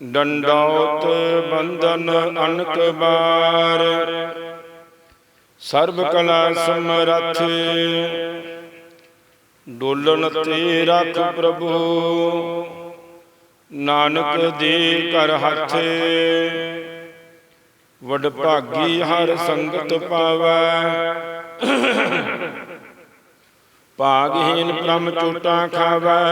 ਡੰਡੌਤ ਬੰਧਨ ਅਨਕ ਬਾਰ। ਸਰਬ ਕਲਾ ਸਮਰੱਥ ਡੋਲਣ ਤੇ ਰੱਖ ਪ੍ਰਭੂ। ਨਾਨਕ ਦੇ ਕਰ ਹੱਥ ਵਡ ਭਾਗੀ ਹਰ ਸੰਗਤ ਪਾਵੈ। ਭਾਗਹੀਨ ਬ੍ਰਹਮ ਚੋਟਾਂ ਖਾਵੈ।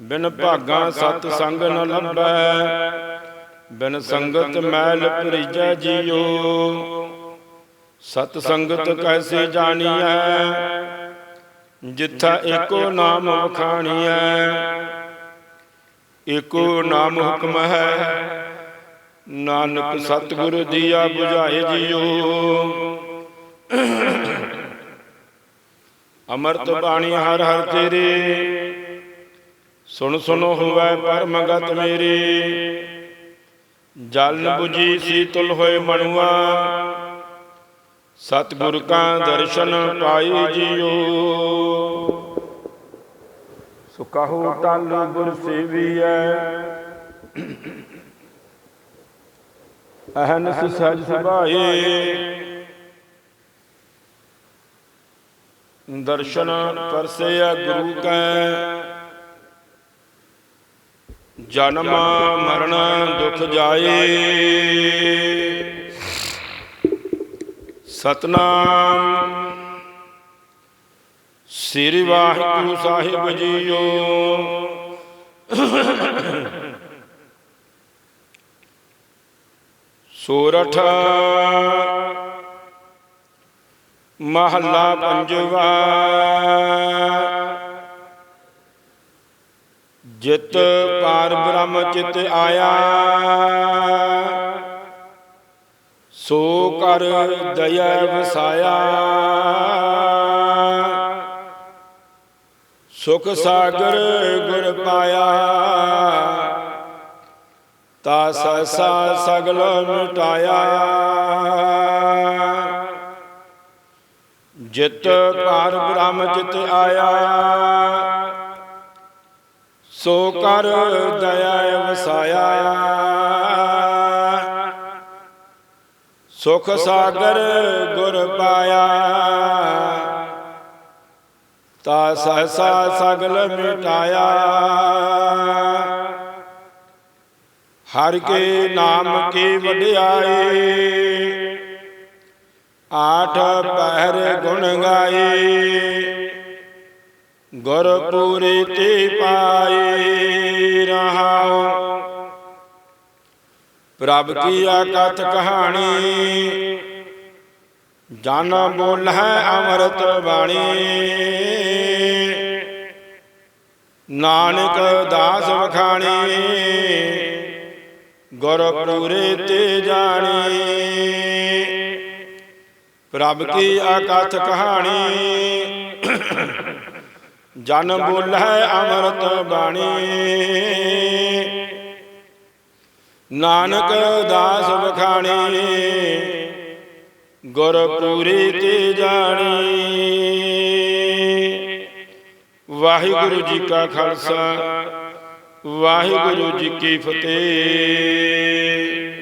ਬਿਨ ਭਾਗਾ ਸਤ ਸੰਗ ਨ ਲੱਭੈ, ਬਿਨ ਸੰਗਤ ਮੈਲ ਭਰੀਜੈ ਜੀਓ। ਸਤ ਸੰਗਤ ਕੈਸੇ ਜਾਣੀਐ? ਜਿੱਥਾ ਏਕੋ ਨਾਮ ਵਖਾਣੀਐ ਏਕੋ ਨਾਮ ਹੁਕਮ ਹੈ। ਨਾਨਕ ਸਤਿਗੁਰ ਦੀਆ 부ਝਾਏ ਜੀਓ। ਅਮਰਤ ਬਾਣੀ ਹਰ ਹਰ ਤੇਰੇ ਸੁਣ ਸੁਣ ਹੋਵੇ ਪਰਮਗਤ ਮੇਰੀ। ਜਲ ਨ 부ਜੀ ਸੀਤਲ ਹੋਏ ਮਨੁਆ ਸਤਿਗੁਰ ਕਾ ਦਰਸ਼ਨ ਪਾਈ ਜੀਓ। ਸੋ ਕਹੋ ਤਲ ਗੁਰ ਸੇਵੀਐ। ਅਹਨਸ ਸਜ ਸੁਭਾਏ। ਦਰਸ਼ਨ ਪਰਸਿਆ ਗੁਰੂ ਕੈ। ਜਨਮ ਮਰਨ ਦੁਖ ਜਾਏ। ਸਤਨਾਮ ਸ੍ਰੀ ਵਾਹਿਗੁਰੂ ਸਾਹਿਬ ਜੀਓ। ਸੋਰਠ ਮਹੱਲਾ ਪੰਜਵਾ। ਜਿਤ ਪਾਰ ਬ੍ਰਹਮ ਚਿਤ ਆਇਆ। ਸੋ ਕਰ ਦਇਆ ਵਸਾਇਆ। ਸੁਖ ਸਾਗਰ ਗੁਰ ਪਾਇਆ। ਤਾ ਸਸਾ ਸਗਲ ਮਿਟਾਇਆ। ਜਿਤ ਪਾਰ ਬ੍ਰਹਮ ਚਿਤ ਆਇਆ। ਸੋ ਕਰ ਦਇਆ ਵਸਾਇਆ। ਸੁਖ ਸਾਗਰ ਗੁਰ ਪਾਇਆ। ਤਾ ਸਹਸਾ ਸਗਲ ਮਿਟਾਇਆ। ਹਰ ਕੇ ਨਾਮ ਕੀ ਵਡਿਆਈ। ਆਠ ਪਹਿਰ ਗੁਣ ਗਾਏ ਗੁਰ ਤੇ ਪਾਏ ਰਹਾਉ। ਪ੍ਰਭ ਕੀ ਆਕਥ ਕਹਾਣੀ। ਜਨ ਬੋਲ ਹੈ ਅੰਮ੍ਰਿਤ ਬਾਣੀ। ਨਾਨਕ ਦਾਸ ਵਖਾਣੀ। ਗੁਰ ਤੇ ਜਾਣੀ। ਪ੍ਰਭ ਕੀ ਆਕਥ ਕਹਾਣੀ। ਜਨ ਬੋਲ ਅੰਮ੍ਰਿਤ ਬਾਣੀ। ਨਾਨਕ ਦਾਸ ਵਖਾਣੀ ਗੁਰ ਪੂਰੀ ਤੇ ਜਾਣੀ। ਵਾਹਿਗੁਰੂ ਜੀ ਕਾ ਖਾਲਸਾ। ਵਾਹਿਗੁਰੂ ਜੀ ਕੀ ਫਤਿਹ।